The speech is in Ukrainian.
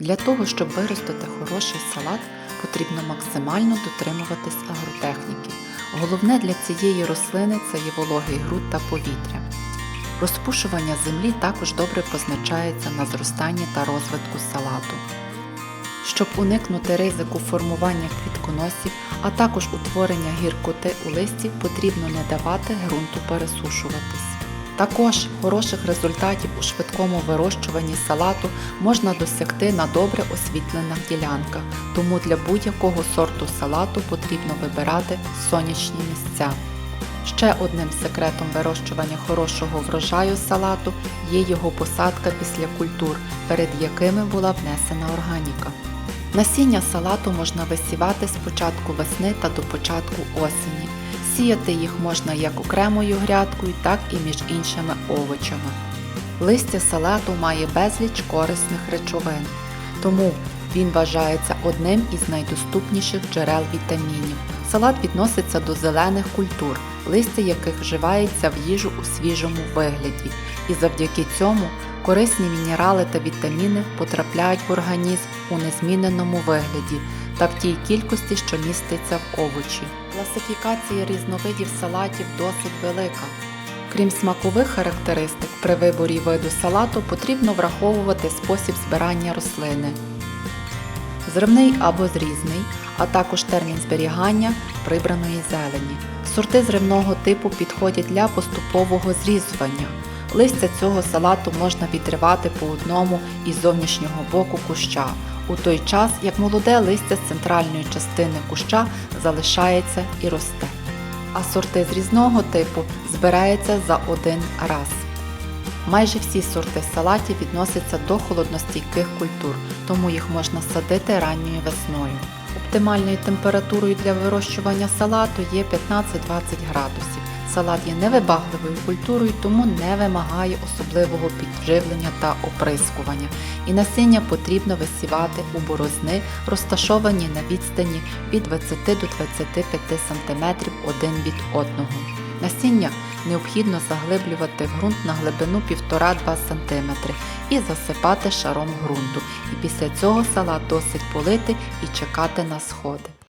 Для того, щоб виростити хороший салат, потрібно максимально дотримуватись агротехніки. Головне для цієї рослини це є вологий ґрунт та повітря. Розпушування землі також добре позначається на зростанні та розвитку салату. Щоб уникнути ризику формування квітконосів, а також утворення гіркоти у листі, потрібно не давати ґрунту пересушуватись. Також хороших результатів у швидкому вирощуванні салату можна досягти на добре освітлених ділянках, тому для будь-якого сорту салату потрібно вибирати сонячні місця. Ще одним секретом вирощування хорошого врожаю салату є його посадка після культур, перед якими була внесена органіка. Насіння салату можна висівати з початку весни та до початку осені. Сіяти їх можна як окремою грядкою, так і між іншими овочами. Листя салату має безліч корисних речовин, тому він вважається одним із найдоступніших джерел вітамінів. Салат відноситься до зелених культур, листя яких вживається в їжу у свіжому вигляді, і завдяки цьому корисні мінерали та вітаміни потрапляють в організм у незміненому вигляді та в тій кількості, що міститься в овочі. Класифікація різновидів салатів досить велика. Крім смакових характеристик, при виборі виду салату потрібно враховувати спосіб збирання рослини, зривний або зрізний, а також термін зберігання прибраної зелені. Сорти зривного типу підходять для поступового зрізування. Листя цього салату можна відривати по одному із зовнішнього боку куща, у той час як молоде листя з центральної частини куща залишається і росте. А сорти з різного типу збираються за один раз. Майже всі сорти салатів відносяться до холодностійких культур, тому їх можна садити ранньою весною. Оптимальною температурою для вирощування салату є 15-20 градусів. Салат є невибагливою культурою, тому не вимагає особливого підживлення та оприскування. І насіння потрібно висівати у борозни, розташовані на відстані від 20 до 25 см один від одного. Насіння необхідно заглиблювати в ґрунт на глибину 1,5-2 см і засипати шаром ґрунту. І після цього салат досить полити і чекати на сходи.